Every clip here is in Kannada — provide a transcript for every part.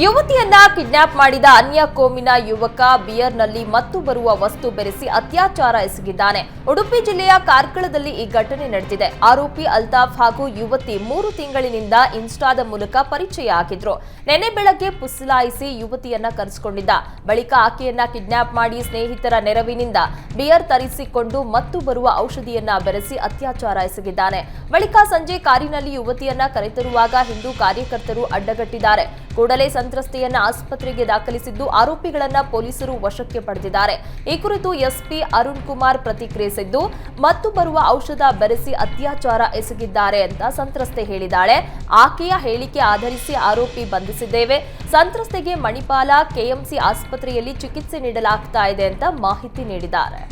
ಯುವತಿಯನ್ನ ಕಿಡ್ನಾಪ್ ಮಾಡಿದ ಅನ್ಯ ಕೋಮಿನ ಯುವಕ ಬಿಯರ್ನಲ್ಲಿ ಮತ್ತು ಬರುವ ವಸ್ತು ಬೆರೆಸಿ ಅತ್ಯಾಚಾರ ಎಸಗಿದ್ದಾನೆ. ಉಡುಪಿ ಜಿಲ್ಲೆಯ ಕಾರ್ಕಳದಲ್ಲಿ ಈ ಘಟನೆ ನಡೆದಿದೆ. ಆರೋಪಿ ಅಲ್ತಾಫ್ ಹಾಗೂ ಯುವತಿ ಮೂರು ತಿಂಗಳಿನಿಂದ ಇನ್ಸ್ಟಾದ ಮೂಲಕ ಪರಿಚಯ ಆಗಿದ್ರು. ನೆನೆ ಬೆಳಗ್ಗೆ ಪುಸಲಾಯಿಸಿ ಯುವತಿಯನ್ನ ಕರೆಸಿಕೊಂಡಿದ್ದ. ಬಳಿಕ ಆಕೆಯನ್ನ ಕಿಡ್ನಾಪ್ ಮಾಡಿ ಸ್ನೇಹಿತರ ನೆರವಿನಿಂದ ಬಿಯರ್ ತರಿಸಿಕೊಂಡು ಮತ್ತು ಬರುವ ಔಷಧಿಯನ್ನ ಬೆರೆಸಿ ಅತ್ಯಾಚಾರ ಎಸಗಿದ್ದಾನೆ. ಬಳಿಕ ಸಂಜೆ ಕಾರಿನಲ್ಲಿ ಯುವತಿಯನ್ನ ಕರೆತರುವಾಗ ಹಿಂದೂ ಕಾರ್ಯಕರ್ತರು ಅಡ್ಡಗಟ್ಟಿದ್ದಾರೆ. ಕೂಡಲೇ ಸಂತ್ರಸ್ತೆಯನ್ನ ಆಸ್ಪತ್ರೆಗೆ ದಾಖಲಿಸಿದ್ದು ಆರೋಪಿಗಳನ್ನ ಪೊಲೀಸರು ವಶಕ್ಕೆ ಪಡೆದಿದ್ದಾರೆ. ಈ ಕುರಿತು ಎಸ್ಪಿ ಅರುಣ್ ಕುಮಾರ್ ಪ್ರತಿಕ್ರಿಯಿಸಿದ್ದು ಮತ್ತು ಬರುವ ಔಷಧ ಬೆರೆಸಿ ಅತ್ಯಾಚಾರ ಎಸಗಿದ್ದಾರೆ ಅಂತ ಸಂತ್ರಸ್ತೆ ಹೇಳಿದ್ದಾಳೆ. ಆಕೆಯ ಹೇಳಿಕೆ ಆಧರಿಸಿ ಆರೋಪಿ ಬಂಧಿಸಿದ್ದೇವೆ. ಸಂತ್ರಸ್ತೆಗೆ ಮಣಿಪಾಲ, ಕೆಎಂಸಿ ಆಸ್ಪತ್ರೆಯಲ್ಲಿ ಚಿಕಿತ್ಸೆ ನೀಡಲಾಗ್ತಾ ಇದೆ ಅಂತ ಮಾಹಿತಿ ನೀಡಿದ್ದಾರೆ.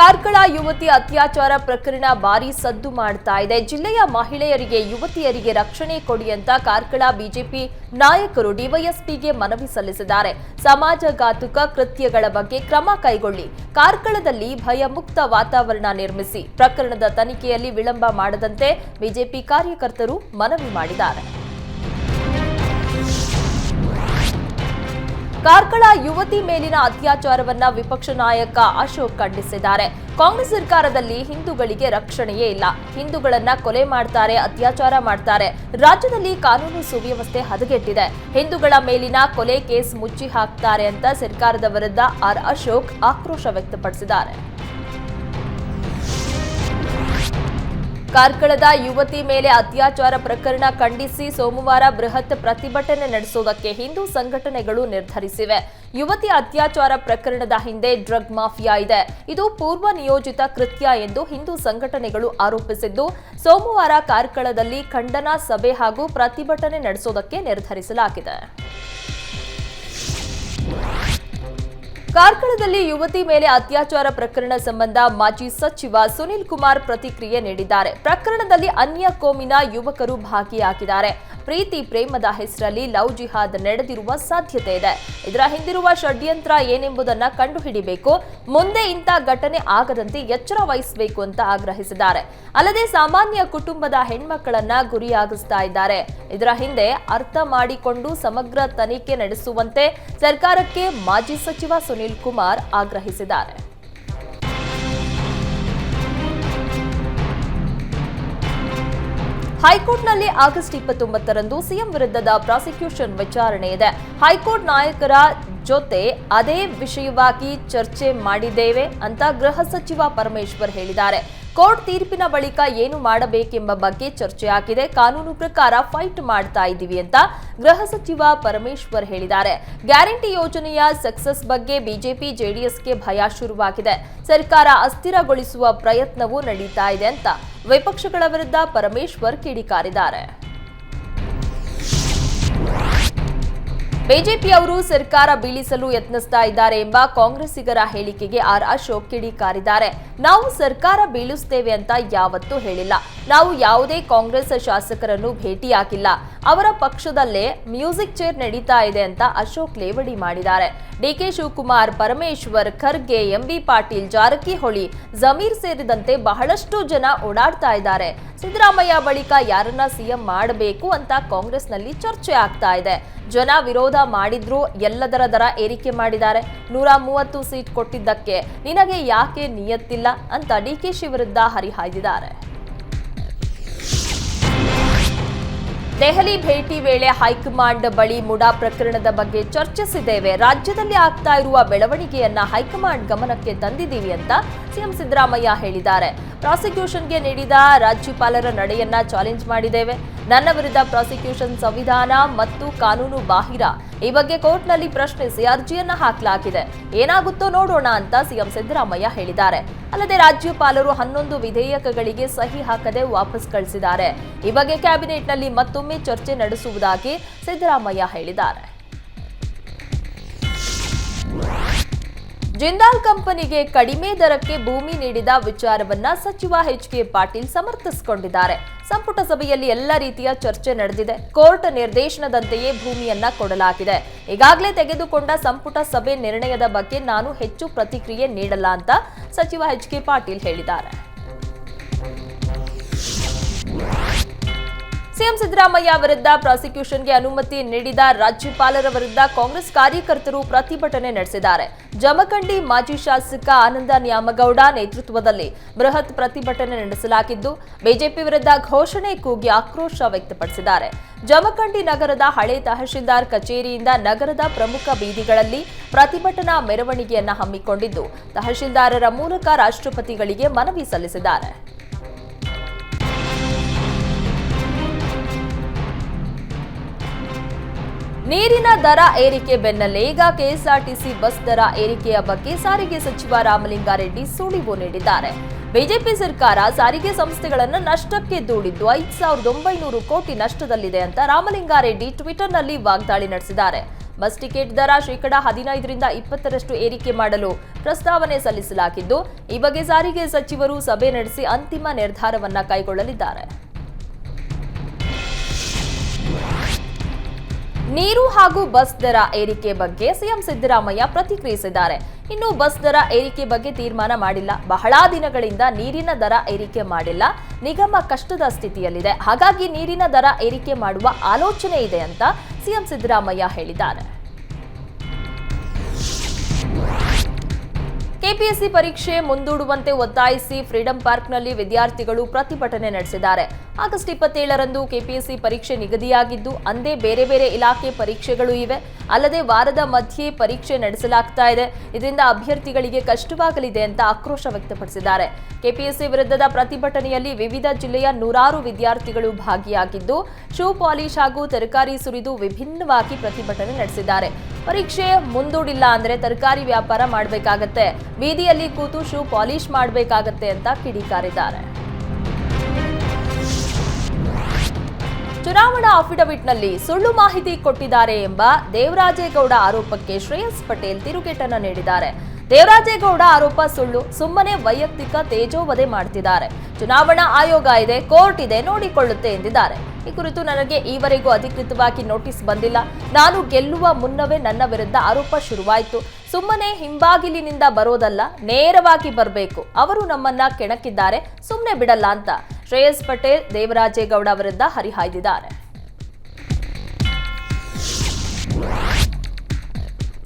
ಕಾರ್ಕಳ ಯುವತಿ ಅತ್ಯಾಚಾರ ಪ್ರಕರಣ ಭಾರಿ ಸದ್ದು ಮಾಡ್ತಾ ಇದೆ. ಜಿಲ್ಲೆಯ ಮಹಿಳೆಯರಿಗೆ, ಯುವತಿಯರಿಗೆ ರಕ್ಷಣೆ ಕೊಡಿ ಅಂತ ಕಾರ್ಕಳ ಬಿಜೆಪಿ ನಾಯಕರು ಡಿವೈಎಸ್ಪಿಗೆ ಮನವಿ ಸಲ್ಲಿಸಿದ್ದಾರೆ. ಸಮಾಜಘಾತುಕ ಕೃತ್ಯಗಳ ಬಗ್ಗೆ ಕ್ರಮ ಕೈಗೊಳ್ಳಿ. ಕಾರ್ಕಳದಲ್ಲಿ ಭಯಮುಕ್ತ ವಾತಾವರಣ ನಿರ್ಮಿಸಿ. ಪ್ರಕರಣದ ತನಿಖೆಯಲ್ಲಿ ವಿಳಂಬ ಮಾಡದಂತೆ ಬಿಜೆಪಿ ಕಾರ್ಯಕರ್ತರು ಮನವಿ ಮಾಡಿದ್ದಾರೆ. ಕಾರ್ಕಳ ಯುವತಿ ಮೇಲಿನ ಅತ್ಯಾಚಾರವನ್ನ ವಿಪಕ್ಷ ನಾಯಕ ಅಶೋಕ್ ಖಂಡಿಸಿದ್ದಾರೆ. ಕಾಂಗ್ರೆಸ್ ಸರ್ಕಾರದಲ್ಲಿ ಹಿಂದೂಗಳಿಗೆ ರಕ್ಷಣೆಯೇ ಇಲ್ಲ. ಹಿಂದೂಗಳನ್ನ ಕೊಲೆ ಮಾಡ್ತಾರೆ, ಅತ್ಯಾಚಾರ ಮಾಡ್ತಾರೆ. ರಾಜ್ಯದಲ್ಲಿ ಕಾನೂನು ಸುವ್ಯವಸ್ಥೆ ಹದಗೆಟ್ಟಿದೆ. ಹಿಂದೂಗಳ ಮೇಲಿನ ಕೊಲೆ ಕೇಸ್ ಮುಚ್ಚಿ ಹಾಕ್ತಾರೆ ಅಂತ ಸರ್ಕಾರದ ವಿರುದ್ಧ ಆರ್ ಅಶೋಕ್ ಆಕ್ರೋಶ ವ್ಯಕ್ತಪಡಿಸಿದ್ದಾರೆ. ಕಾರ್ಕಳದ ಯುವತಿ ಮೇಲೆ ಅತ್ಯಾಚಾರ ಪ್ರಕರಣ ಖಂಡಿಸಿ ಸೋಮವಾರ ಬೃಹತ್ ಪ್ರತಿಭಟನೆ ನಡೆಸುವುದಕ್ಕೆ ಹಿಂದೂ ಸಂಘಟನೆಗಳು ನಿರ್ಧರಿಸಿವೆ. ಯುವತಿ ಅತ್ಯಾಚಾರ ಪ್ರಕರಣದ ಹಿಂದೆ ಡ್ರಗ್ ಮಾಫಿಯಾ ಇದೆ. ಇದು ಪೂರ್ವ ನಿಯೋಜಿತ ಕೃತ್ಯ ಎಂದು ಹಿಂದೂ ಸಂಘಟನೆಗಳು ಆರೋಪಿಸಿದ್ದು, ಸೋಮವಾರ ಕಾರ್ಕಳದಲ್ಲಿ ಖಂಡನಾ ಸಭೆ ಹಾಗೂ ಪ್ರತಿಭಟನೆ ನಡೆಸುವುದಕ್ಕೆ ನಿರ್ಧರಿಸಲಾಗಿದೆ. ಕಾರ್ಕಳದಲ್ಲಿ ಯುವತಿ ಮೇಲೆ ಅತ್ಯಾಚಾರ ಪ್ರಕರಣ ಸಂಬಂಧ ಮಾಜಿ ಸಚಿವ ಸುನಿಲ್ ಕುಮಾರ್ ಪ್ರತಿಕ್ರಿಯೆ ನೀಡಿದ್ದಾರೆ. ಪ್ರಕರಣದಲ್ಲಿ ಅನ್ಯ ಕೋಮಿನ ಯುವಕರು ಭಾಗಿಯಾಗಿದ್ದಾರೆ. ಪ್ರೀತಿ ಪ್ರೇಮದ ಹೆಸರಲ್ಲಿ ಲವ್ ಜಿಹಾದ್ ನಡೆದಿರುವ ಸಾಧ್ಯತೆ ಇದೆ. ಇದರ ಹಿಂದಿರುವ ಷಡ್ಯಂತ್ರ ಏನೆಂಬುದನ್ನು ಕಂಡುಹಿಡಿಬೇಕು. ಮುಂದೆ ಇಂಥ ಘಟನೆ ಆಗದಂತೆ ಎಚ್ಚರ ವಹಿಸಬೇಕು ಅಂತ ಆಗ್ರಹಿಸಿದ್ದಾರೆ. ಅಲ್ಲದೆ ಸಾಮಾನ್ಯ ಕುಟುಂಬದ ಹೆಣ್ಮಕ್ಕಳನ್ನ ಗುರಿಯಾಗಿಸ್ತಾ ಇದ್ದಾರೆ. ಇದರ ಹಿಂದೆ ಅರ್ಥ ಮಾಡಿಕೊಂಡು ಸಮಗ್ರ ತನಿಖೆ ನಡೆಸುವಂತೆ ಸರ್ಕಾರಕ್ಕೆ ಮಾಜಿ ಸಚಿವ ಸುನೀಲ್ ಕುಮಾರ್ ಆಗ್ರಹಿಸಿದ್ದಾರೆ. ಹೈಕೋರ್ಟ್ನಲ್ಲಿ ಆಗಸ್ಟ್ ಇಪ್ಪತ್ತೊಂಬತ್ತರಂದು ಸಿಎಂ ವಿರುದ್ಧದ ಪ್ರಾಸಿಕ್ಯೂಷನ್ ವಿಚಾರಣೆ ಇದೆ. ಹೈಕೋರ್ಟ್ ನಾಯಕರ ಜೊತೆ ಅದೇ ವಿಷಯವಾಗಿ ಚರ್ಚೆ ಮಾಡಿದ್ದೇವೆ ಅಂತ ಗೃಹ ಸಚಿವ ಪರಮೇಶ್ವರ್ ಹೇಳಿದ್ದಾರೆ. ಕೋರ್ಟ್ ತೀರ್ಪಿನ ಬಳಿಕ ಏನು ಮಾಡಬೇಕೆಂಬ ಬಗ್ಗೆ ಚರ್ಚೆಯಾಗಿದೆ ಕಾನೂನು ಪ್ರಕಾರ ಫೈಟ್ ಮಾಡ್ತಾ ಇದ್ದೀವಿ ಅಂತ ಗೃಹ ಸಚಿವ ಪರಮೇಶ್ವರ್ ಹೇಳಿದ್ದಾರೆ. ಗ್ಯಾರಂಟಿ ಯೋಜನೆಯ ಸಕ್ಸಸ್ ಬಗ್ಗೆ ಬಿಜೆಪಿ, ಜೆಡಿಎಸ್ಗೆ ಭಯ ಶುರುವಾಗಿದೆ. ಸರ್ಕಾರ ಅಸ್ಥಿರಗೊಳಿಸುವ ಪ್ರಯತ್ನವೂ ನಡೀತಾ ಇದೆ ಅಂತ ವಿಪಕ್ಷಗಳ ವಿರುದ್ಧ ಪರಮೇಶ್ವರ್ ಕಿಡಿಕಾರಿದ್ದಾರೆ. ಬಿಜೆಪಿಯವರು ಸರ್ಕಾರ ಬೀಳಿಸಲು ಯತ್ನಿಸ್ತಾ ಇದ್ದಾರೆ ಎಂಬ ಕಾಂಗ್ರೆಸ್ಸಿಗರ ಹೇಳಿಕೆಗೆ ಆರ್ ಅಶೋಕ್ ಕಿಡಿಕಾರಿದ್ದಾರೆ ನಾವು ಸರ್ಕಾರ ಬೀಳಿಸುತ್ತೇವೆ ಅಂತ ಯಾವತ್ತೂ ಹೇಳಿಲ್ಲ. ನಾವು ಯಾವುದೇ ಕಾಂಗ್ರೆಸ್ ಶಾಸಕರನ್ನು ಭೇಟಿಯಾಗಿಲ್ಲ ಅವರ ಪಕ್ಷದಲ್ಲೇ ಮ್ಯೂಸಿಕ್ ಚೇರ್ ನಡೀತಾ ಇದೆ ಅಂತ ಅಶೋಕ್ ಲೇವಡಿ ಮಾಡಿದ್ದಾರೆ. D K Shivakumar, Parameshwar, Kharge M B Patil, Jarkiholi, Zameer ಸೇರಿದಂತೆ ಬಹಳಷ್ಟು ಜನ ಓಡಾಡ್ತಾ ಇದ್ದಾರೆ. ಸಿದ್ದರಾಮಯ್ಯ ಬಳಿಕ ಯಾರನ್ನ ಸಿಎಂ ಮಾಡಬೇಕು ಅಂತ ಕಾಂಗ್ರೆಸ್ನಲ್ಲಿ ಚರ್ಚೆ ಆಗ್ತಾ ಇದೆ. ಜನ ವಿರೋಧ ಮಾಡಿದ್ರು ಎಲ್ಲದರ ದರ ಏರಿಕೆ ಮಾಡಿದ್ದಾರೆ. ನೂರ ಮೂವತ್ತು ಸೀಟ್ ಕೊಟ್ಟಿದ್ದಕ್ಕೆ ನಿನಗೆ ಯಾಕೆ ನಿಯತ್ತಿಲ್ಲ ಅಂತ ಡಿ ಕೆ ಶಿ ವಿರುದ್ಧ ಹರಿಹಾಯ್ದಿದ್ದಾರೆ. ದೆಹಲಿ ಭೇಟಿ ವೇಳೆ ಹೈಕಮಾಂಡ್ ಬಳಿ ಮುಡಾ ಪ್ರಕರಣದ ಬಗ್ಗೆ ಚರ್ಚಿಸಿದ್ದೇವೆ. ರಾಜ್ಯದಲ್ಲಿ ಆಗ್ತಾ ಇರುವ ಬೆಳವಣಿಗೆಯನ್ನ ಹೈಕಮಾಂಡ್ ಗಮನಕ್ಕೆ ತಂದಿದ್ದೀವಿ ಅಂತ ಸಿಎಂ ಸಿದ್ದರಾಮಯ್ಯ ಹೇಳಿದ್ದಾರೆ. ಪ್ರಾಸಿಕ್ಯೂಷನ್ಗೆ ನೀಡಿದ ರಾಜ್ಯಪಾಲರ ನಡೆಯನ್ನ ಚಾಲೆಂಜ್ ಮಾಡಿದ್ದೇವೆ. ನನ್ನ ವಿರುದ್ಧ ಪ್ರಾಸಿಕ್ಯೂಷನ್ ಸಂವಿಧಾನ ಮತ್ತು ಕಾನೂನು ಬಾಹಿರ. ಈ ಬಗ್ಗೆ ಕೋರ್ಟ್ನಲ್ಲಿ ಪ್ರಶ್ನಿಸಿ ಅರ್ಜಿಯನ್ನ ಹಾಕಲಾಗಿದೆ. ಏನಾಗುತ್ತೋ ನೋಡೋಣ ಅಂತ ಸಿಎಂ ಸಿದ್ದರಾಮಯ್ಯ ಹೇಳಿದ್ದಾರೆ. ಅಲ್ಲದೆ ರಾಜ್ಯಪಾಲರು ಹನ್ನೊಂದು ವಿಧೇಯಕಗಳಿಗೆ ಸಹಿ ಹಾಕದೆ ವಾಪಸ್ ಕಳಿಸಿದ್ದಾರೆ. ಈ ಬಗ್ಗೆ ಕ್ಯಾಬಿನೆಟ್ನಲ್ಲಿ ಮತ್ತೊಮ್ಮೆ ಚರ್ಚೆ ನಡೆಸುವುದಾಗಿ ಸಿದ್ದರಾಮಯ್ಯ ಹೇಳಿದ್ದಾರೆ. ಜಿಂದಾಲ್ ಕಂಪನಿಗೆ ಕಡಿಮೆ ದರಕ್ಕೆ ಭೂಮಿ ನೀಡಿದ ವಿಚಾರವನ್ನ ಸಚಿವ ಎಚ್ ಕೆ ಪಾಟೀಲ್ ಸಮರ್ಥಿಸಿಕೊಂಡಿದ್ದಾರೆ. ಸಂಪುಟ ಸಭೆಯಲ್ಲಿ ಎಲ್ಲ ರೀತಿಯ ಚರ್ಚೆ ನಡೆದಿದೆ. ಕೋರ್ಟ್ ನಿರ್ದೇಶನದಂತೆಯೇ ಭೂಮಿಯನ್ನ ಕೊಡಲಾಗಿದೆ. ಈಗಾಗಲೇ ತೆಗೆದುಕೊಂಡ ಸಂಪುಟ ಸಭೆ ನಿರ್ಣಯದ ಬಗ್ಗೆ ನಾನು ಹೆಚ್ಚು ಪ್ರತಿಕ್ರಿಯೆ ನೀಡಲ್ಲ ಅಂತ ಸಚಿವ ಎಚ್ ಕೆ ಪಾಟೀಲ್ ಹೇಳಿದ್ದಾರೆ. ಸಿಎಂ ಸಿದ್ದರಾಮಯ್ಯ ವಿರುದ್ಧ ಪ್ರಾಸಿಕ್ಯೂಷನ್ಗೆ ಅನುಮತಿ ನೀಡಿದ ರಾಜ್ಯಪಾಲರ ವಿರುದ್ಧ ಕಾಂಗ್ರೆಸ್ ಕಾರ್ಯಕರ್ತರು ಪ್ರತಿಭಟನೆ ನಡೆಸಿದ್ದಾರೆ. ಜಮಖಂಡಿ ಮಾಜಿ ಶಾಸಕ ಆನಂದ ನ್ಯಾಮಗೌಡ ನೇತೃತ್ವದಲ್ಲಿ ಬೃಹತ್ ಪ್ರತಿಭಟನೆ ನಡೆಸಲಾಗಿದ್ದು, ಬಿಜೆಪಿ ವಿರುದ್ಧ ಘೋಷಣೆ ಕೂಗಿ ಆಕ್ರೋಶ ವ್ಯಕ್ತಪಡಿಸಿದ್ದಾರೆ. ಜಮಖಂಡಿ ನಗರದ ಹಳೆ ತಹಶೀಲ್ದಾರ್ ಕಚೇರಿಯಿಂದ ನಗರದ ಪ್ರಮುಖ ಬೀದಿಗಳಲ್ಲಿ ಪ್ರತಿಭಟನಾ ಮೆರವಣಿಗೆಯನ್ನು ಹಮ್ಮಿಕೊಂಡಿದ್ದು, ತಹಶೀಲ್ದಾರರ ಮೂಲಕ ರಾಷ್ಟ್ರಪತಿಗಳಿಗೆ ಮನವಿ ಸಲ್ಲಿಸಿದ್ದಾರೆ. ನೀರಿನ ದರ ಏರಿಕೆ ಬೆನ್ನಲ್ಲೇ ಈಗ ಕೆಎಸ್ಆರ್ಟಿಸಿ ಬಸ್ ದರ ಏರಿಕೆಯ ಬಗ್ಗೆ ಸಾರಿಗೆ ಸಚಿವ ರಾಮಲಿಂಗಾರೆಡ್ಡಿ ಸುಳಿವು ನೀಡಿದ್ದಾರೆ. ಬಿಜೆಪಿ ಸರ್ಕಾರ ಸಾರಿಗೆ ಸಂಸ್ಥೆಗಳನ್ನು ನಷ್ಟಕ್ಕೆ ದೂಡಿದ್ದು ಐದು ಸಾವಿರದ ಒಂಬೈನೂರು ಕೋಟಿ ನಷ್ಟದಲ್ಲಿದೆ ಅಂತ ರಾಮಲಿಂಗಾರೆಡ್ಡಿ ಟ್ವಿಟರ್ನಲ್ಲಿ ವಾಗ್ದಾಳಿ ನಡೆಸಿದ್ದಾರೆ. ಬಸ್ ಟಿಕೆಟ್ ದರ ಶೇಕಡಾ ಹದಿನೈದರಿಂದ ಇಪ್ಪತ್ತರಷ್ಟು ಏರಿಕೆ ಮಾಡಲು ಪ್ರಸ್ತಾವನೆ ಸಲ್ಲಿಸಲಾಗಿದ್ದು, ಈ ಬಗ್ಗೆ ಸಾರಿಗೆ ಸಚಿವರು ಸಭೆ ನಡೆಸಿ ಅಂತಿಮ ನಿರ್ಧಾರವನ್ನು ಕೈಗೊಳ್ಳಲಿದ್ದಾರೆ. ನೀರು ಹಾಗೂ ಬಸ್ ದರ ಏರಿಕೆ ಬಗ್ಗೆ ಸಿಎಂ ಸಿದ್ದರಾಮಯ್ಯ ಪ್ರತಿಕ್ರಿಯಿಸಿದ್ದಾರೆ. ಇನ್ನು ಬಸ್ ದರ ಏರಿಕೆ ಬಗ್ಗೆ ತೀರ್ಮಾನ ಮಾಡಿಲ್ಲ. ಬಹಳ ದಿನಗಳಿಂದ ನೀರಿನ ದರ ಏರಿಕೆ ಮಾಡಿಲ್ಲ. ನಿಗಮ ಕಷ್ಟದ ಸ್ಥಿತಿಯಲ್ಲಿದೆ. ಹಾಗಾಗಿ ನೀರಿನ ದರ ಏರಿಕೆ ಮಾಡುವ ಆಲೋಚನೆ ಇದೆ ಅಂತ ಸಿಎಂ ಸಿದ್ದರಾಮಯ್ಯ ಹೇಳಿದ್ದಾರೆ. ಕೆಪಿಎಸ್ಸಿ ಪರೀಕ್ಷೆ ಮುಂದೂಡುವಂತೆ ಒತ್ತಾಯಿಸಿ ಫ್ರೀಡಂ ಪಾರ್ಕ್ನಲ್ಲಿ ವಿದ್ಯಾರ್ಥಿಗಳು ಪ್ರತಿಭಟನೆ ನಡೆಸಿದ್ದಾರೆ. ಆಗಸ್ಟ್ ಇಪ್ಪತ್ತೇಳರಂದು ಕೆಪಿಎಸ್ಸಿ ಪರೀಕ್ಷೆ ನಿಗದಿಯಾಗಿದ್ದು, ಅಂದೇ ಬೇರೆ ಬೇರೆ ಇಲಾಖೆ ಪರೀಕ್ಷೆಗಳು ಇವೆ. ಅಲ್ಲದೆ ವಾರದ ಮಧ್ಯೆ ಪರೀಕ್ಷೆ ನಡೆಸಲಾಗ್ತಾ ಇದೆ. ಇದರಿಂದ ಅಭ್ಯರ್ಥಿಗಳಿಗೆ ಕಷ್ಟವಾಗಲಿದೆ ಅಂತ ಆಕ್ರೋಶ ವ್ಯಕ್ತಪಡಿಸಿದ್ದಾರೆ. ಕೆಪಿಎಸ್ಸಿ ವಿರುದ್ಧದ ಪ್ರತಿಭಟನೆಯಲ್ಲಿ ವಿವಿಧ ಜಿಲ್ಲೆಯ ನೂರಾರು ವಿದ್ಯಾರ್ಥಿಗಳು ಭಾಗಿಯಾಗಿದ್ದು, ಶೂ ಪಾಲಿಶ್ ಹಾಗೂ ತರಕಾರಿ ಸುರಿದು ವಿಭಿನ್ನವಾಗಿ ಪ್ರತಿಭಟನೆ ನಡೆಸಿದ್ದಾರೆ. ಪರೀಕ್ಷೆ ಮುಂದೂಡಿಲ್ಲ ಅಂದ್ರೆ ತರಕಾರಿ ವ್ಯಾಪಾರ ಮಾಡಬೇಕಾಗತ್ತೆ. ಬೀದಿಯಲ್ಲಿ ಕೂತು ಶೂ ಪಾಲಿಶ್ ಮಾಡಬೇಕಾಗತ್ತೆ ಅಂತ ಕಿಡಿಕಾರಿದ್ದಾರೆ. ಚುನಾವಣಾ ಅಫಿಡವಿಟ್ನಲ್ಲಿ ಸುಳ್ಳು ಮಾಹಿತಿ ಕೊಟ್ಟಿದ್ದಾರೆ ಎಂಬ ದೇವರಾಜೇಗೌಡ ಆರೋಪಕ್ಕೆ ಶ್ರೇಯಸ್ ಪಟೇಲ್ ತಿರುಗೇಟನ್ನು ನೀಡಿದ್ದಾರೆ. ದೇವರಾಜೇಗೌಡ ಆರೋಪ ಸುಳ್ಳು. ಸುಮ್ಮನೆ ವೈಯಕ್ತಿಕ ತೇಜೋವಧೆ ಮಾಡ್ತಿದ್ದಾರೆ. ಚುನಾವಣಾ ಆಯೋಗ ಇದೆ, ಕೋರ್ಟ್ ಇದೆ, ನೋಡಿಕೊಳ್ಳುತ್ತೆ ಎಂದಿದ್ದಾರೆ. ಈ ಕುರಿತು ನನಗೆ ಈವರೆಗೂ ಅಧಿಕೃತವಾಗಿ ನೋಟಿಸ್ ಬಂದಿಲ್ಲ. ನಾನು ಗೆಲ್ಲುವ ಮುನ್ನವೇ ನನ್ನ ವಿರುದ್ಧ ಆರೋಪ ಶುರುವಾಯಿತು. ಸುಮ್ಮನೆ ಹಿಂಬಾಗಿಲಿನಿಂದ ಬರೋದಲ್ಲ, ನೇರವಾಗಿ ಬರಬೇಕು. ಅವರು ನಮ್ಮನ್ನ ಕೆಣಕಿದ್ದಾರೆ ಸುಮ್ಮನೆ ಬಿಡಲ್ಲ ಅಂತ. ಶ್ರೇಯಸ್ ಪಟೇಲ್ ದೇವರಾಜೇಗೌಡ ವಿರುದ್ಧ ಹರಿಹಾಯ್ದಿದ್ದಾರೆ.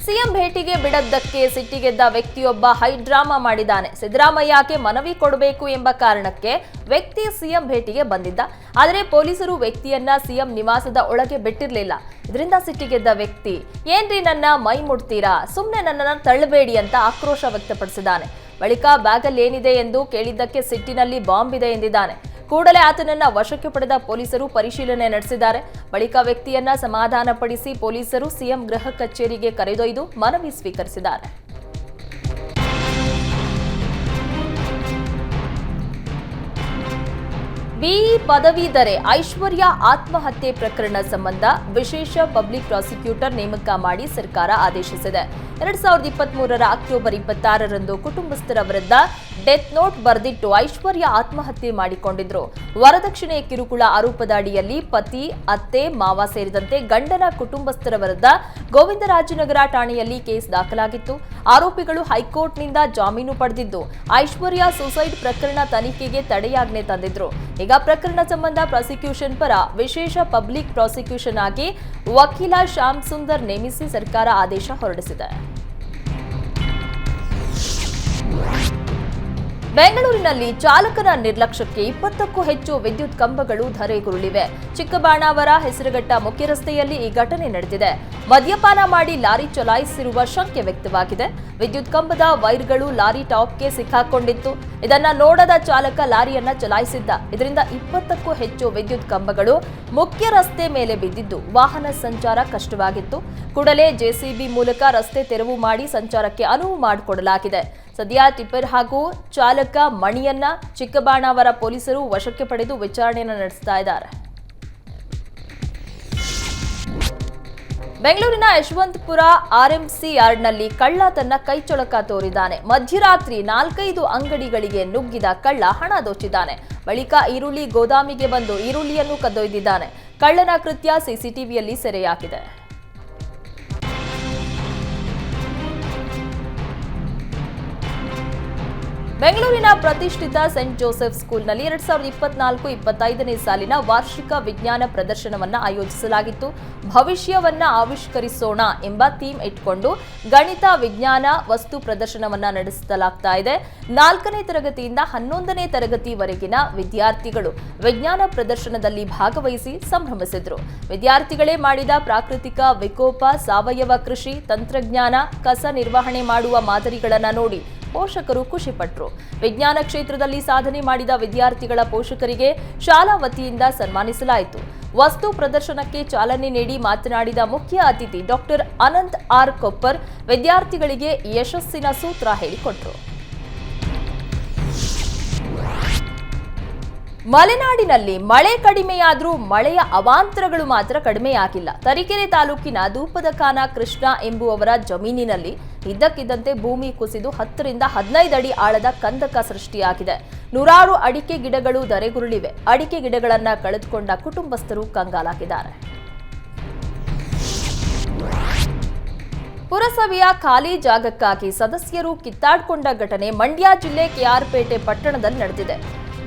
ಸಿಎಂ ಭೇಟಿಗೆ ಬಿಡದ್ದಕ್ಕೆ ಸಿಟ್ಟಿಗೆದ್ದ ವ್ಯಕ್ತಿಯೊಬ್ಬ ಹೈಡ್ರಾಮಾ ಮಾಡಿದ್ದಾನೆ. ಸಿದ್ದರಾಮಯ್ಯಕ್ಕೆ ಮನವಿ ಕೊಡಬೇಕು ಎಂಬ ಕಾರಣಕ್ಕೆ ವ್ಯಕ್ತಿ ಸಿಎಂ ಭೇಟಿಗೆ ಬಂದಿದ್ದ. ಆದರೆ ಪೊಲೀಸರು ವ್ಯಕ್ತಿಯನ್ನ ಸಿಎಂ ನಿವಾಸದ ಒಳಗೆ ಬಿಟ್ಟಿರಲಿಲ್ಲ. ಇದರಿಂದ ಸಿಟ್ಟಿಗೆದ್ದ ವ್ಯಕ್ತಿ, ಏನ್ರಿ ನನ್ನ ಮೈ ಮುಡ್ತೀರಾ ಸುಮ್ಮನೆ ನನ್ನನ್ನು ತಳ್ಳಬೇಡಿ ಅಂತ ಆಕ್ರೋಶ ವ್ಯಕ್ತಪಡಿಸಿದ್ದಾನೆ. ಬಳಿಕ ಬ್ಯಾಗಲ್ಲಿ ಏನಿದೆ ಎಂದು ಕೇಳಿದ್ದಕ್ಕೆ ಸಿಟ್ಟಿನಲ್ಲಿ ಬಾಂಬ್ ಇದೆ ಎಂದಿದ್ದಾನೆ. ಕೂಡಲೇ ಆತನನ್ನ ವಶಕ್ಕೆ ಪಡೆದ ಪೊಲೀಸರು ಪರಿಶೀಲನೆ ನಡೆಸಿದ್ದಾರೆ. ಬಳಿಕ ವ್ಯಕ್ತಿಯನ್ನ ಸಮಾಧಾನಪಡಿಸಿ ಪೊಲೀಸರು ಸಿಎಂ ಗೃಹ ಕಚೇರಿಗೆ ಕರೆದೊಯ್ದು ಮನವಿ ಸ್ವೀಕರಿಸಿದ್ದಾರೆ. ಬಿಇ ಪದವೀಧರೆ ಐಶ್ವರ್ಯ ಆತ್ಮಹತ್ಯೆ ಪ್ರಕರಣ ಸಂಬಂಧ ವಿಶೇಷ ಪಬ್ಲಿಕ್ ಪ್ರಾಸಿಕ್ಯೂಟರ್ ನೇಮಕ ಮಾಡಿ ಸರ್ಕಾರ ಆದೇಶಿಸಿದೆ. ಎರಡ್ ಸಾವಿರದ ಇಪ್ಪತ್ತ್ ಮೂರರ ಅಕ್ಟೋಬರ್ ಇಪ್ಪತ್ತಾರರಂದು ಕುಟುಂಬಸ್ಥರ ವಿರುದ್ಧ ಡೆತ್ ನೋಟ್ ಬರೆದಿಟ್ಟು ಐಶ್ವರ್ಯ ಆತ್ಮಹತ್ಯೆ ಮಾಡಿಕೊಂಡಿದ್ರು. ವರದಕ್ಷಿಣೆ ಕಿರುಕುಳ ಆರೋಪದ ಅಡಿಯಲ್ಲಿ ಪತಿ, ಅತ್ತೆ, ಮಾವ ಸೇರಿದಂತೆ ಗಂಡನ ಕುಟುಂಬಸ್ಥರ ವಿರುದ್ಧ ಗೋವಿಂದರಾಜನಗರ ಠಾಣೆಯಲ್ಲಿ ಕೇಸ್ ದಾಖಲಾಗಿತ್ತು. ಆರೋಪಿಗಳು ಹೈಕೋರ್ಟ್ನಿಂದ ಜಾಮೀನು ಪಡೆದಿದ್ದು, ಐಶ್ವರ್ಯ ಸೂಸೈಡ್ ಪ್ರಕರಣ ತನಿಖೆಗೆ ತಡೆಯಾಜ್ಞೆ ತಂದಿದ್ರು. ಈಗ ಪ್ರಕರಣ ಸಂಬಂಧ ಪ್ರಾಸಿಕ್ಯೂಷನ್ ಪರ ವಿಶೇಷ ಪಬ್ಲಿಕ್ ಪ್ರಾಸಿಕ್ಯೂಷನ್ ಆಗಿ ವಕೀಲ ಶ್ಯಾಮ್ ಸುಂದರ್ ನೇಮಿಸಿ ಸರ್ಕಾರ ಆದೇಶ ಹೊರಡಿಸಿದೆ. ಬೆಂಗಳೂರಿನಲ್ಲಿ ಚಾಲಕನ ನಿರ್ಲಕ್ಷ್ಯಕ್ಕೆ ಇಪ್ಪತ್ತಕ್ಕೂ ಹೆಚ್ಚು ವಿದ್ಯುತ್ ಕಂಬಗಳು ಧರೆಗುರುಳಿವೆ. ಚಿಕ್ಕಬಾಣಾವರ ಹೆಸರುಘಟ್ಟ ಮುಖ್ಯ ರಸ್ತೆಯಲ್ಲಿ ಈ ಘಟನೆ ನಡೆದಿದೆ. ಮದ್ಯಪಾನ ಮಾಡಿ ಲಾರಿ ಚಲಾಯಿಸಿರುವ ಶಂಕೆ ವ್ಯಕ್ತವಾಗಿದೆ. ವಿದ್ಯುತ್ ಕಂಬದ ವೈರ್ಗಳು ಲಾರಿ ಟಾಪ್ಗೆ ಸಿಕ್ಕಾಕೊಂಡಿತ್ತು. ಇದನ್ನ ನೋಡದ ಚಾಲಕ ಲಾರಿಯನ್ನ ಚಲಾಯಿಸಿದ್ದ. ಇದರಿಂದ ಇಪ್ಪತ್ತಕ್ಕೂ ಹೆಚ್ಚು ವಿದ್ಯುತ್ ಕಂಬಗಳು ಮುಖ್ಯ ರಸ್ತೆ ಮೇಲೆ ಬಿದ್ದಿದ್ದು, ವಾಹನ ಸಂಚಾರ ಕಷ್ಟವಾಗಿತ್ತು. ಕೂಡಲೇ ಜೆಸಿಬಿ ಮೂಲಕ ರಸ್ತೆ ತೆರವು ಮಾಡಿ ಸಂಚಾರಕ್ಕೆ ಅನುವು ಮಾಡಿಕೊಡಲಾಗಿದೆ. ಸದ್ಯ ಟಿಪ್ಪರ್ ಹಾಗೂ ಚಾಲಕ ಮಣಿಯನ್ನ ಚಿಕ್ಕಬಾಣಾವರ ಪೊಲೀಸರು ವಶಕ್ಕೆ ಪಡೆದು ವಿಚಾರಣೆಯನ್ನು ನಡೆಸ್ತಾ ಇದ್ದಾರೆ. ಬೆಂಗಳೂರಿನ ಯಶವಂತಪುರ ಆರ್ಎಂಸಿ ಯಾರ್ಡ್ನಲ್ಲಿ ಕಳ್ಳ ತನ್ನ ಕೈಚೊಳಕ ತೋರಿದ್ದಾನೆ. ಮಧ್ಯರಾತ್ರಿ ನಾಲ್ಕೈದು ಅಂಗಡಿಗಳಿಗೆ ನುಗ್ಗಿದ ಕಳ್ಳ ಹಣ ದೋಚಿದ್ದಾನೆ. ಬಳಿಕ ಈರುಳ್ಳಿ ಗೋದಾಮಿಗೆ ಬಂದು ಈರುಳ್ಳಿಯನ್ನು ಕದ್ದೊಯ್ದಿದ್ದಾನೆ. ಕಳ್ಳನ ಕೃತ್ಯ ಸಿಸಿಟಿವಿಯಲ್ಲಿ ಸೆರೆಯಾಗಿದೆ. ಬೆಂಗಳೂರಿನ ಪ್ರತಿಷ್ಠಿತ ಸೆಂಟ್ ಜೋಸೆಫ್ ಸ್ಕೂಲ್ನಲ್ಲಿ ಎರಡ್ ಸಾವಿರದ ಇಪ್ಪತ್ನಾಲ್ಕು ಇಪ್ಪತ್ತೈದನೇ ಸಾಲಿನ ವಾರ್ಷಿಕ ವಿಜ್ಞಾನ ಪ್ರದರ್ಶನವನ್ನ ಆಯೋಜಿಸಲಾಗಿತ್ತು. ಭವಿಷ್ಯವನ್ನ ಆವಿಷ್ಕರಿಸೋಣ ಎಂಬ ಥೀಮ್ ಇಟ್ಕೊಂಡು ಗಣಿತ, ವಿಜ್ಞಾನ, ವಸ್ತು ಪ್ರದರ್ಶನವನ್ನ ನಡೆಸಲಾಗ್ತಾ ಇದೆ. ನಾಲ್ಕನೇ ತರಗತಿಯಿಂದ ಹನ್ನೊಂದನೇ ತರಗತಿವರೆಗಿನ ವಿದ್ಯಾರ್ಥಿಗಳು ವಿಜ್ಞಾನ ಪ್ರದರ್ಶನದಲ್ಲಿ ಭಾಗವಹಿಸಿ ಸಂಭ್ರಮಿಸಿದ್ರು. ವಿದ್ಯಾರ್ಥಿಗಳೇ ಮಾಡಿದ ಪ್ರಾಕೃತಿಕ ವಿಕೋಪ, ಸಾವಯವ ಕೃಷಿ, ತಂತ್ರಜ್ಞಾನ, ಕಸ ನಿರ್ವಹಣೆ ಮಾಡುವ ಮಾದರಿಗಳನ್ನ ನೋಡಿ ಪೋಷಕರು ಖುಷಿಪಟ್ಟರು ವಿಜ್ಞಾನ ಕ್ಷೇತ್ರದಲ್ಲಿ ಸಾಧನೆ ಮಾಡಿದ ವಿದ್ಯಾರ್ಥಿಗಳ ಪೋಷಕರಿಗೆ ಶಾಲಾ ವತಿಯಿಂದ ಸನ್ಮಾನಿಸಲಾಯಿತು. ವಸ್ತು ಪ್ರದರ್ಶನಕ್ಕೆ ಚಾಲನೆ ನೀಡಿ ಮಾತನಾಡಿದ ಮುಖ್ಯ ಅತಿಥಿ ಡಾಕ್ಟರ್ ಅನಂತ್ ಆರ್ ಕೊಪ್ಪರ್ ವಿದ್ಯಾರ್ಥಿಗಳಿಗೆ ಯಶಸ್ಸಿನ ಸೂತ್ರ ಹೇಳಿಕೊಟ್ರು. ಮಲೆನಾಡಿನಲ್ಲಿ ಮಳೆ ಕಡಿಮೆಯಾದರೂ ಮಳೆಯ ಅವಾಂತರಗಳು ಮಾತ್ರ ಕಡಿಮೆಯಾಗಿಲ್ಲ. ತರೀಕೆರೆ ತಾಲೂಕಿನ ಧೂಪದಖಾನ ಕೃಷ್ಣ ಎಂಬುವವರ ಜಮೀನಿನಲ್ಲಿ ಇದ್ದಕ್ಕಿದ್ದಂತೆ ಭೂಮಿ ಕುಸಿದು ಹತ್ತರಿಂದ ಹದಿನೈದು ಅಡಿ ಆಳದ ಕಂದಕ ಸೃಷ್ಟಿಯಾಗಿದೆ. ನೂರಾರು ಅಡಿಕೆ ಗಿಡಗಳು ಧರೆಗುರುಳಿವೆ. ಅಡಿಕೆ ಗಿಡಗಳನ್ನ ಕಳೆದುಕೊಂಡ ಕುಟುಂಬಸ್ಥರು ಕಂಗಾಲಾಗಿದ್ದಾರೆ. ಪುರಸಭೆಯ ಖಾಲಿ ಜಾಗಕ್ಕಾಗಿ ಸದಸ್ಯರು ಕಿತ್ತಾಡಿಕೊಂಡ ಘಟನೆ ಮಂಡ್ಯ ಜಿಲ್ಲೆ ಕೆಆರ್ಪೇಟೆ ಪಟ್ಟಣದಲ್ಲಿ ನಡೆದಿದೆ.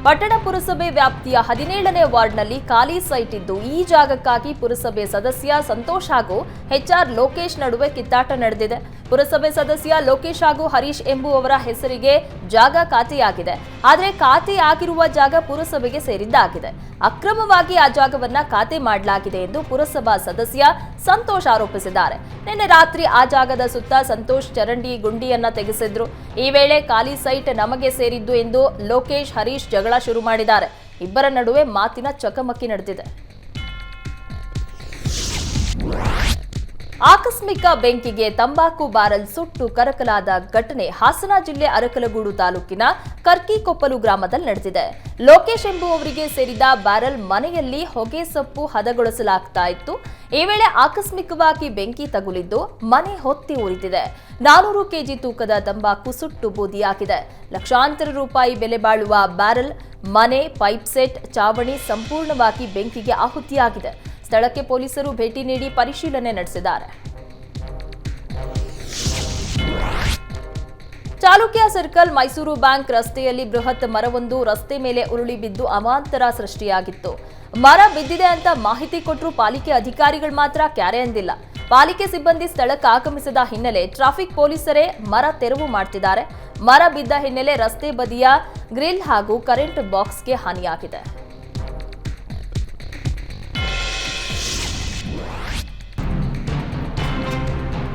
ಪಟ್ಟಣ ಪುರಸಭೆ ವ್ಯಾಪ್ತಿಯ ಹದಿನೇಳನೇ ವಾರ್ಡ್ನಲ್ಲಿ ಖಾಲಿ ಸೈಟ್ ಇದ್ದು, ಈ ಜಾಗಕ್ಕಾಗಿ ಪುರಸಭೆ ಸದಸ್ಯ ಸಂತೋಷ್ ಹಾಗೂ ಎಚ್ಆರ್ ಲೋಕೇಶ್ ನಡುವೆ ಕಿತ್ತಾಟ ನಡೆದಿದೆ. ಪುರಸಭೆ ಸದಸ್ಯ ಲೋಕೇಶ್ ಹಾಗೂ ಹರೀಶ್ ಎಂಬುವವರ ಹೆಸರಿಗೆ ಜಾಗ ಖಾತೆಯಾಗಿದೆ. ಆದರೆ ಖಾತೆ ಆಗಿರುವ ಜಾಗ ಪುರಸಭೆಗೆ ಸೇರಿದ್ದಾಗಿದೆ. ಅಕ್ರಮವಾಗಿ ಆ ಜಾಗವನ್ನ ಖಾತೆ ಮಾಡಲಾಗಿದೆ ಎಂದು ಪುರಸಭಾ ಸದಸ್ಯ ಸಂತೋಷ್ ಆರೋಪಿಸಿದ್ದಾರೆ. ನಿನ್ನೆ ರಾತ್ರಿ ಆ ಜಾಗದ ಸುತ್ತ ಸಂತೋಷ್ ಚರಂಡಿ ಗುಂಡಿಯನ್ನ ತೆಗೆಸಿದ್ರು. ಈ ವೇಳೆ ಖಾಲಿ ಸೈಟ್ ನಮಗೆ ಸೇರಿದ್ದು ಎಂದು ಲೋಕೇಶ್, ಹರೀಶ್ ಜಗಳ ಶುರು ಮಾಡಿದ್ದಾರೆ. ಇಬ್ಬರ ನಡುವೆ ಮಾತಿನ ಚಕಮಕಿ ನಡೆದಿದೆ. ಆಕಸ್ಮಿಕ ಬೆಂಕಿಗೆ ತಂಬಾಕು ಬಾರಲ್ ಸುಟ್ಟು ಕರಕಲಾದ ಘಟನೆ ಹಾಸನ ಜಿಲ್ಲೆ ಅರಕಲಗೂಡು ತಾಲೂಕಿನ ಕರ್ಕಿಕೊಪ್ಪಲು ಗ್ರಾಮದಲ್ಲಿ ನಡೆದಿದೆ. ಲೋಕೇಶ್ ಎಂಬುವವರಿಗೆ ಸೇರಿದ ಬ್ಯಾರಲ್ ಮನೆಯಲ್ಲಿ ಹೊಗೆ ಸೊಪ್ಪು ಹದಗೊಳಿಸಲಾಗ್ತಾ ಇತ್ತು. ಈ ವೇಳೆ ಆಕಸ್ಮಿಕವಾಗಿ ಬೆಂಕಿ ತಗುಲಿದ್ದು ಮನೆ ಹೊತ್ತಿ ಉರಿದಿದೆ. ನಾನೂರು ಕೆಜಿ ತೂಕದ ತಂಬಾಕು ಸುಟ್ಟು ಬೂದಿಯಾಗಿದೆ. ಲಕ್ಷಾಂತರ ರೂಪಾಯಿ ಬೆಲೆ ಬಾಳುವ ಬ್ಯಾರಲ್ ಮನೆ, ಪೈಪ್ ಸೆಟ್, ಚಾವಣಿ ಸಂಪೂರ್ಣವಾಗಿ ಬೆಂಕಿಗೆ ಆಹುತಿಯಾಗಿದೆ. ಸ್ಥಳಕ್ಕೆ ಪೊಲೀಸರು ಭೇಟಿ ನೀಡಿ ಪರಿಶೀಲನೆ ನಡೆಸಿದ್ದಾರೆ. ಚಾಲುಕ್ಯ ಸರ್ಕಲ್ ಮೈಸೂರು ಬ್ಯಾಂಕ್ ರಸ್ತೆಯಲ್ಲಿ ಬೃಹತ್ ಮರವೊಂದು ರಸ್ತೆ ಮೇಲೆ ಉರುಳಿ ಬಿದ್ದು ಅವಾಂತರ ಸೃಷ್ಟಿಯಾಗಿತ್ತು. ಮರ ಬಿದ್ದಿದೆ ಅಂತ ಮಾಹಿತಿ ಕೊಟ್ಟರು ಪಾಲಿಕೆ ಅಧಿಕಾರಿಗಳು ಮಾತ್ರ ಕ್ಯಾರೆ ಅಂದಿಲ್ಲ. ಪಾಲಿಕೆ ಸಿಬ್ಬಂದಿ ಸ್ಥಳಕ್ಕೆ ಆಗಮಿಸಿದ ಹಿನ್ನೆಲೆ ಟ್ರಾಫಿಕ್ ಪೊಲೀಸರೇ ಮರ ತೆರವು ಮಾಡ್ತಿದ್ದಾರೆ. ಮರ ಬಿದ್ದ ಹಿನ್ನೆಲೆ ರಸ್ತೆ ಬದಿಯ ಗ್ರಿಲ್ ಹಾಗೂ ಕರೆಂಟ್ ಬಾಕ್ಸ್ಗೆ ಹಾನಿಯಾಗಿದೆ.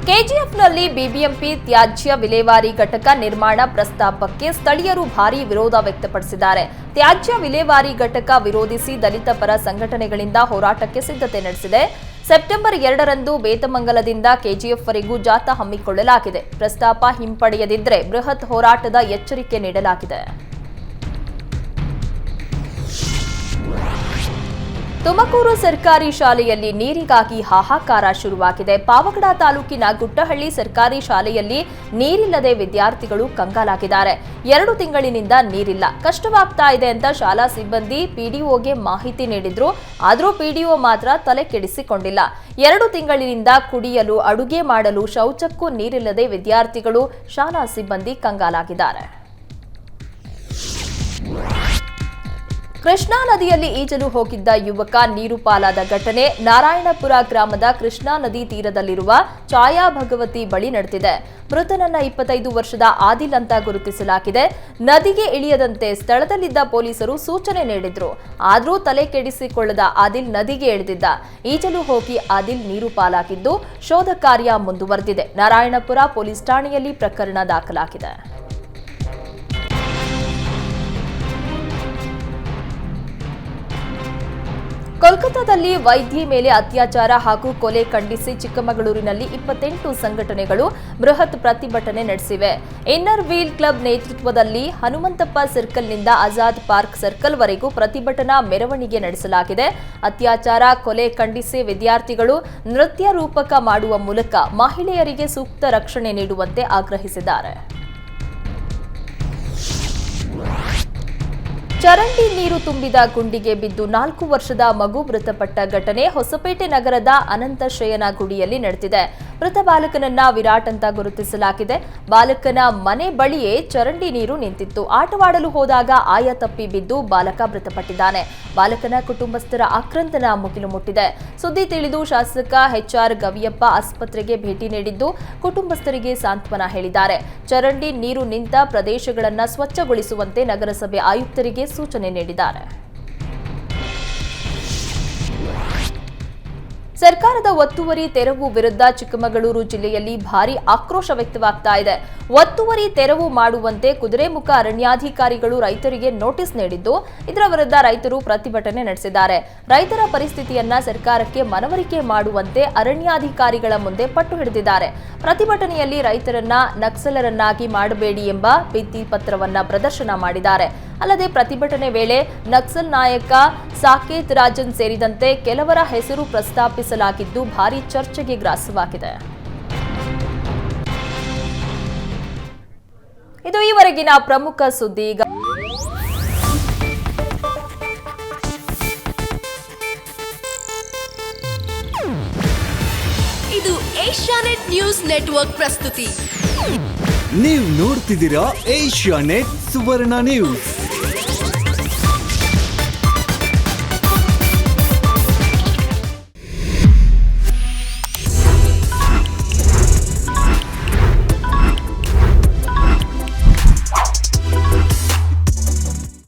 ಕೆಜಿಎಫ್ನಲ್ಲಿ ಬಿಬಿಎಂಪಿ ತ್ಯಾಜ್ಯ ವಿಲೇವಾರಿ ಘಟಕ ನಿರ್ಮಾಣ ಪ್ರಸ್ತಾಪಕ್ಕೆ ಸ್ಥಳೀಯರು ಭಾರೀ ವಿರೋಧ ವ್ಯಕ್ತಪಡಿಸಿದ್ದಾರೆ. ತ್ಯಾಜ್ಯ ವಿಲೇವಾರಿ ಘಟಕ ವಿರೋಧಿಸಿ ದಲಿತ ಪರ ಸಂಘಟನೆಗಳಿಂದ ಹೋರಾಟಕ್ಕೆ ಸಿದ್ಧತೆ ನಡೆಸಿದೆ. ಸೆಪ್ಟೆಂಬರ್ ಎರಡರಂದು ಬೇತಮಂಗಲದಿಂದ ಕೆಜಿಎಫ್ವರೆಗೂ ಜಾಥಾ ಹಮ್ಮಿಕೊಳ್ಳಲಾಗಿದೆ. ಪ್ರಸ್ತಾಪ ಹಿಂಪಡೆಯದಿದ್ದರೆ ಬೃಹತ್ ಹೋರಾಟದ ಎಚ್ಚರಿಕೆ ನೀಡಲಾಗಿದೆ. ತುಮಕೂರು ಸರ್ಕಾರಿ ಶಾಲೆಯಲ್ಲಿ ನೀರಿಗಾಗಿ ಹಾಹಾಕಾರ ಶುರುವಾಗಿದೆ. ಪಾವಗಡ ತಾಲೂಕಿನ ಗುಟ್ಟಹಳ್ಳಿ ಸರ್ಕಾರಿ ಶಾಲೆಯಲ್ಲಿ ನೀರಿಲ್ಲದೆ ವಿದ್ಯಾರ್ಥಿಗಳು ಕಂಗಾಲಾಗಿದ್ದಾರೆ. ಎರಡು ತಿಂಗಳಿನಿಂದ ನೀರಿಲ್ಲ. ಕಷ್ಟವಾಗ್ತಾ ಇದೆ ಅಂತ ಶಾಲಾ ಸಿಬ್ಬಂದಿ ಪಿಡಿಒಗೆ ಮಾಹಿತಿ ನೀಡಿದ್ರು. ಆದರೂ ಪಿಡಿಒ ಮಾತ್ರ ತಲೆ ಕೆಡಿಸಿಕೊಂಡಿಲ್ಲ ಎರಡು ತಿಂಗಳಿನಿಂದ ಕುಡಿಯಲು, ಅಡುಗೆ ಮಾಡಲು ಶೌಚಕ್ಕೂ ನೀರಿಲ್ಲದೆ ವಿದ್ಯಾರ್ಥಿಗಳು ಶಾಲಾ ಸಿಬ್ಬಂದಿ ಕಂಗಾಲಾಗಿದ್ದಾರೆ. ಕೃಷ್ಣಾ ನದಿಯಲ್ಲಿ ಈಜಲು ಹೋಗಿದ್ದ ಯುವಕ ನೀರು ಪಾಲಾದ ಘಟನೆ ನಾರಾಯಣಪುರ ಗ್ರಾಮದ ಕೃಷ್ಣಾ ನದಿ ತೀರದಲ್ಲಿರುವ ಛಾಯಾ ಭಗವತಿ ಬಳಿ ನಡೆದಿದೆ. ಮೃತನನ್ನ ಇಪ್ಪತ್ತೈದು ವರ್ಷದ ಆದಿಲ್ ಅಂತ ಗುರುತಿಸಲಾಗಿದೆ. ನದಿಗೆ ಇಳಿಯದಂತೆ ಸ್ಥಳದಲ್ಲಿದ್ದ ಪೊಲೀಸರು ಸೂಚನೆ ನೀಡಿದ್ರು. ಆದರೂ ತಲೆ ಕೆಡಿಸಿಕೊಳ್ಳದ ಆದಿಲ್ ನದಿಗೆ ಇಳಿದಿದ್ದ. ಈಜಲು ಹೋಗಿ ಆದಿಲ್ ನೀರು ಪಾಲಾಗಿದ್ದು ಶೋಧ ಕಾರ್ಯ ಮುಂದುವರೆದಿದೆ. ನಾರಾಯಣಪುರ ಪೊಲೀಸ್ ಠಾಣೆಯಲ್ಲಿ ಪ್ರಕರಣ ದಾಖಲಾಗಿದೆ. ಕೋಲ್ಕತ್ತಾದಲ್ಲಿ ವೈದ್ಯ ಮೇಲೆ ಅತ್ಯಾಚಾರ ಹಾಗೂ ಕೊಲೆ ಖಂಡಿಸಿ ಚಿಕ್ಕಮಗಳೂರಿನಲ್ಲಿ ಇಪ್ಪತ್ತೆಂಟು ಸಂಘಟನೆಗಳು ಬೃಹತ್ ಪ್ರತಿಭಟನೆ ನಡೆಸಿವೆ. ಇನ್ನರ್ ವೀಲ್ ಕ್ಲಬ್ ನೇತೃತ್ವದಲ್ಲಿ ಹನುಮಂತಪ್ಪ ಸರ್ಕಲ್ನಿಂದ ಆಜಾದ್ ಪಾರ್ಕ್ ಸರ್ಕಲ್ವರೆಗೂ ಪ್ರತಿಭಟನಾ ಮೆರವಣಿಗೆ ನಡೆಸಲಾಗಿದೆ. ಅತ್ಯಾಚಾರ, ಕೊಲೆ ಖಂಡಿಸಿ ವಿದ್ಯಾರ್ಥಿಗಳು ನೃತ್ಯ ರೂಪಕ ಮಾಡುವ ಮೂಲಕ ಮಹಿಳೆಯರಿಗೆ ಸೂಕ್ತ ರಕ್ಷಣೆ ನೀಡುವಂತೆ ಆಗ್ರಹಿಸಿದ್ದಾರೆ. ಚರಂಡಿ ನೀರು ತುಂಬಿದ ಗುಂಡಿಗೆ ಬಿದ್ದು ನಾಲ್ಕು ವರ್ಷದ ಮಗು ಮೃತಪಟ್ಟ ಘಟನೆ ಹೊಸಪೇಟೆ ನಗರದ ಅನಂತ ಶಯನ ಗುಡಿಯಲ್ಲಿ ನಡೆದಿದೆ. ಮೃತ ಬಾಲಕನನ್ನ ವಿರಾಟ್ ಅಂತ ಗುರುತಿಸಲಾಗಿದೆ. ಬಾಲಕನ ಮನೆ ಬಳಿಯೇ ಚರಂಡಿ ನೀರು ನಿಂತಿತ್ತು. ಆಟವಾಡಲು ಹೋದಾಗ ಆಯ ತಪ್ಪಿ ಬಿದ್ದು ಬಾಲಕ ಮೃತಪಟ್ಟಿದ್ದಾನೆ. ಬಾಲಕನ ಕುಟುಂಬಸ್ಥರ ಆಕ್ರಂದನ ಮುಗಿಲು ಮುಟ್ಟಿದೆ. ಸುದ್ದಿ ತಿಳಿದು ಶಾಸಕ ಎಚ್ಆರ್ ಗವಿಯಪ್ಪ ಆಸ್ಪತ್ರೆಗೆ ಭೇಟಿ ನೀಡಿದ್ದು, ಕುಟುಂಬಸ್ಥರಿಗೆ ಸಾಂತ್ವನ ಹೇಳಿದ್ದಾರೆ. ಚರಂಡಿ ನೀರು ನಿಂತ ಪ್ರದೇಶಗಳನ್ನು ಸ್ವಚ್ಛಗೊಳಿಸುವಂತೆ ನಗರಸಭೆ ಆಯುಕ್ತರಿಗೆ ಸೂಚನೆ ನೀಡಿದ್ದಾರೆ. ಸರ್ಕಾರದ ಒತ್ತುವರಿ ತೆರವು ವಿರುದ್ಧ ಚಿಕ್ಕಮಗಳೂರು ಜಿಲ್ಲೆಯಲ್ಲಿ ಭಾರಿ ಆಕ್ರೋಶ ವ್ಯಕ್ತವಾಗ್ತಾ ಇದೆ. ಒತ್ತುವರಿ ತೆರವು ಮಾಡುವಂತೆ ಕುದುರೆಮುಖ ಅರಣ್ಯಾಧಿಕಾರಿಗಳು ರೈತರಿಗೆ ನೋಟಿಸ್ ನೀಡಿದ್ದು, ಇದರ ವಿರುದ್ಧ ರೈತರು ಪ್ರತಿಭಟನೆ ನಡೆಸಿದ್ದಾರೆ. ರೈತರ ಪರಿಸ್ಥಿತಿಯನ್ನ ಸರ್ಕಾರಕ್ಕೆ ಮನವರಿಕೆ ಮಾಡುವಂತೆ ಅರಣ್ಯಾಧಿಕಾರಿಗಳ ಮುಂದೆ ಪಟ್ಟು ಹಿಡಿದಿದ್ದಾರೆ. ಪ್ರತಿಭಟನೆಯಲ್ಲಿ ರೈತರನ್ನ ನಕ್ಸಲರನ್ನಾಗಿ ಮಾಡಬೇಡಿ ಎಂಬ ಭಿತ್ತಿ ಪತ್ರವನ್ನ ಪ್ರದರ್ಶನ ಮಾಡಿದ್ದಾರೆ. ಅಲ್ಲದೆ ಪ್ರತಿಭಟನೆ ವೇಳೆ ನಕ್ಸಲ್ ನಾಯಕ ಸಾಕೇತ್ ರಾಜನ್ ಸೇರಿದಂತೆ ಕೆಲವರ ಹೆಸರು ಪ್ರಸ್ತಾಪಿಸಲಾಗಿದ್ದು ಭಾರಿ ಚರ್ಚೆಗೆ ಗ್ರಾಸವಾಗಿದೆ. ಇದು ಈವರೆಗಿನ ಪ್ರಮುಖ ಸುದ್ದಿ. ಈಗ ಇದು ಏಷ್ಯಾನೆಟ್ ನ್ಯೂಸ್ ನೆಟ್ವರ್ಕ್ ಪ್ರಸ್ತುತಿ. ನೀವು ನೋಡ್ತಿದ್ದೀರಾ ಏಷ್ಯಾ ನೆಟ್ ಸುವರ್ಣ ನ್ಯೂಸ್.